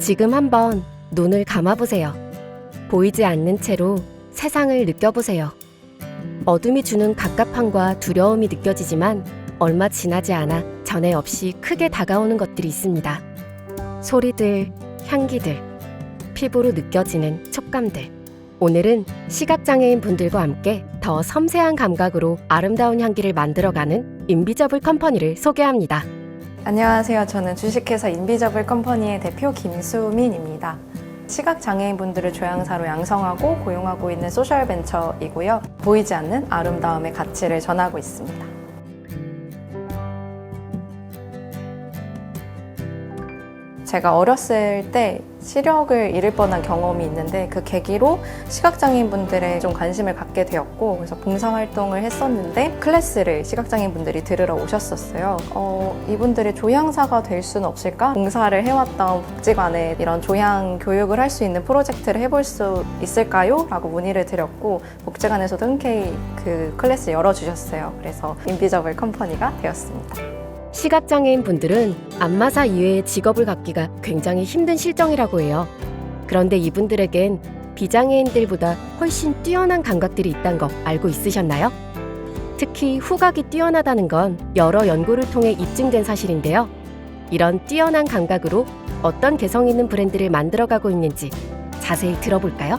지금 한번 눈을 감아보세요. 보이지 않는 채로 세상을 느껴보세요. 어둠이 주는 갑갑함과 두려움이 느껴지지만 얼마 지나지 않아 전에 없이 크게 다가오는 것들이 있습니다. 소리들, 향기들, 피부로 느껴지는 촉감들. 오늘은 시각장애인 분들과 함께 더 섬세한 감각으로 아름다운 향기를 만들어가는 인비저블 컴퍼니를 소개합니다. 안녕하세요. 저는 주식회사 인비저블 컴퍼니의 대표 김수민입니다. 시각장애인분들을 조향사로 양성하고 고용하고 있는 소셜 벤처이고요. 보이지 않는 아름다움의 가치를 전하고 있습니다. 제가 어렸을 때 시력을 잃을 뻔한 경험이 있는데 그 계기로 시각장애인분들에 좀 관심을 갖게 되었고 그래서 봉사활동을 했었는데 클래스를 시각장애인분들이 들으러 오셨었어요. 어, 이분들이 조향사가 될 수는 없을까? 봉사를 해왔던 복지관에 이런 조향 교육을 할 수 있는 프로젝트를 해볼 수 있을까요? 라고 문의를 드렸고 복지관에서도 흔쾌히 그 클래스 열어주셨어요. 그래서 인비저블 컴퍼니가 되었습니다. 시각장애인 분들은 안마사 이외의 직업을 갖기가 굉장히 힘든 실정이라고 해요. 그런데 이분들에겐 비장애인들보다 훨씬 뛰어난 감각들이 있다는 거 알고 있으셨나요? 특히 후각이 뛰어나다는 건 여러 연구를 통해 입증된 사실인데요. 이런 뛰어난 감각으로 어떤 개성 있는 브랜드를 만들어가고 있는지 자세히 들어볼까요?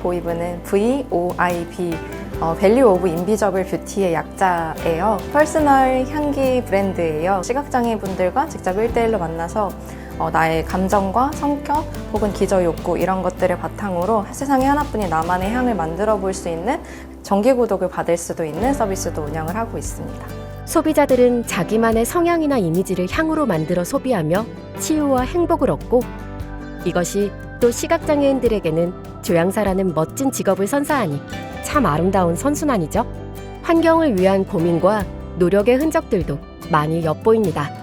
보이브는 VOIB 어, 밸류 오브 인비저블 뷰티의 약자예요. 퍼스널 향기 브랜드예요. 시각장애 분들과 직접 1대1로 만나서 어, 나의 감정과 성격 혹은 기저 욕구 이런 것들을 바탕으로 세상에 하나뿐인 나만의 향을 만들어 볼 수 있는 정기 구독을 받을 수도 있는 서비스도 운영을 하고 있습니다. 소비자들은 자기만의 성향이나 이미지를 향으로 만들어 소비하며 치유와 행복을 얻고 이것이 또 시각장애인들에게는 조향사라는 멋진 직업을 선사하니 참 아름다운 선순환이죠. 환경을 위한 고민과 노력의 흔적들도 많이 엿보입니다.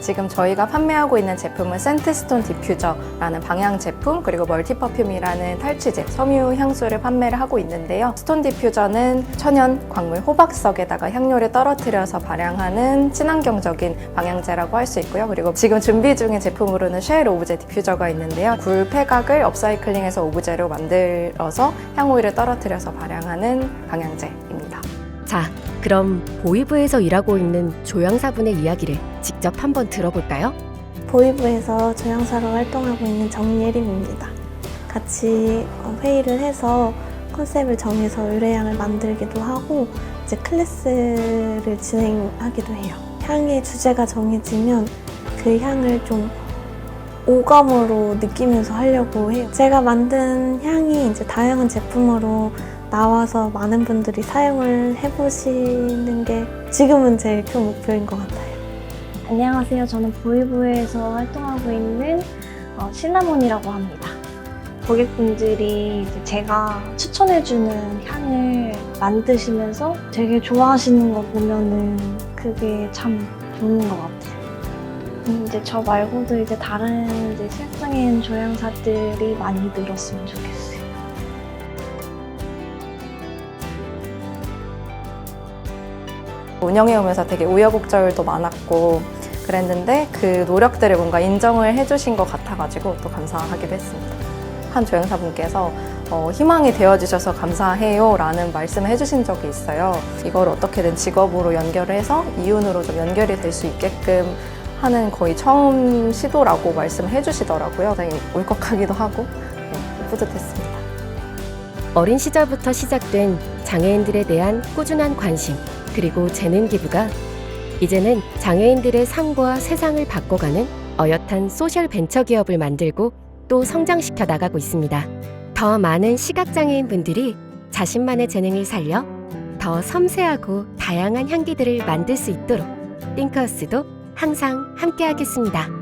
지금 저희가 판매하고 있는 제품은 센트스톤 디퓨저라는 방향 제품 그리고 멀티 퍼퓸이라는 탈취제 섬유 향수를 판매를 하고 있는데요. 스톤 디퓨저는 천연 광물 호박석에다가 향료를 떨어뜨려서 발향하는 친환경적인 방향제라고 할 수 있고요. 그리고 지금 준비 중인 제품으로는 쉘 오브제 디퓨저가 있는데요. 굴 폐각을 업사이클링해서 오브제로 만들어서 향오일을 떨어뜨려서 발향하는 방향제입니다. 자, 그럼 보이브에서 일하고 있는 조향사분의 이야기를 직접 한번 들어볼까요? 보이브에서 조향사로 활동하고 있는 정예림입니다. 같이 어, 회의를 해서 컨셉을 정해서 의뢰향을 만들기도 하고 이제 클래스를 진행하기도 해요. 향의 주제가 정해지면 그 향을 좀 오감으로 느끼면서 하려고 해요. 제가 만든 향이 이제 다양한 제품으로 나와서 많은 분들이 사용을 해보시는 게 지금은 제일 큰 목표인 것 같아요. 안녕하세요. 저는 보이브에서 활동하고 있는 어, 시나몬이라고 합니다. 고객분들이 제가 추천해주는 향을 만드시면서 되게 좋아하시는 거 보면은 그게 참 좋은 것 같아요. 음, 이제 저 말고도 이제 다른 이제 시각장애인 조향사들이 많이 늘었으면 좋겠어요. 운영해오면서 되게 우여곡절도 많았고 그랬는데 그 노력들을 뭔가 인정을 해주신 것 같아가지고 또 감사하기도 했습니다. 한 조향사분께서 어, 희망이 되어주셔서 감사해요 라는 말씀을 해주신 적이 있어요. 이걸 어떻게든 직업으로 연결을 해서 이윤으로 좀 연결이 될 수 있게끔 하는 거의 처음 시도라고 말씀을 해주시더라고요. 굉장히 울컥하기도 하고 네, 뿌듯했습니다. 어린 시절부터 시작된 장애인들에 대한 꾸준한 관심 그리고 재능 기부가 이제는 장애인들의 삶과 세상을 바꿔가는 어엿한 소셜 벤처 기업을 만들고 또 성장시켜 나가고 있습니다. 더 많은 시각장애인 분들이 자신만의 재능을 살려 더 섬세하고 다양한 향기들을 만들 수 있도록 띵커스도 항상 함께하겠습니다.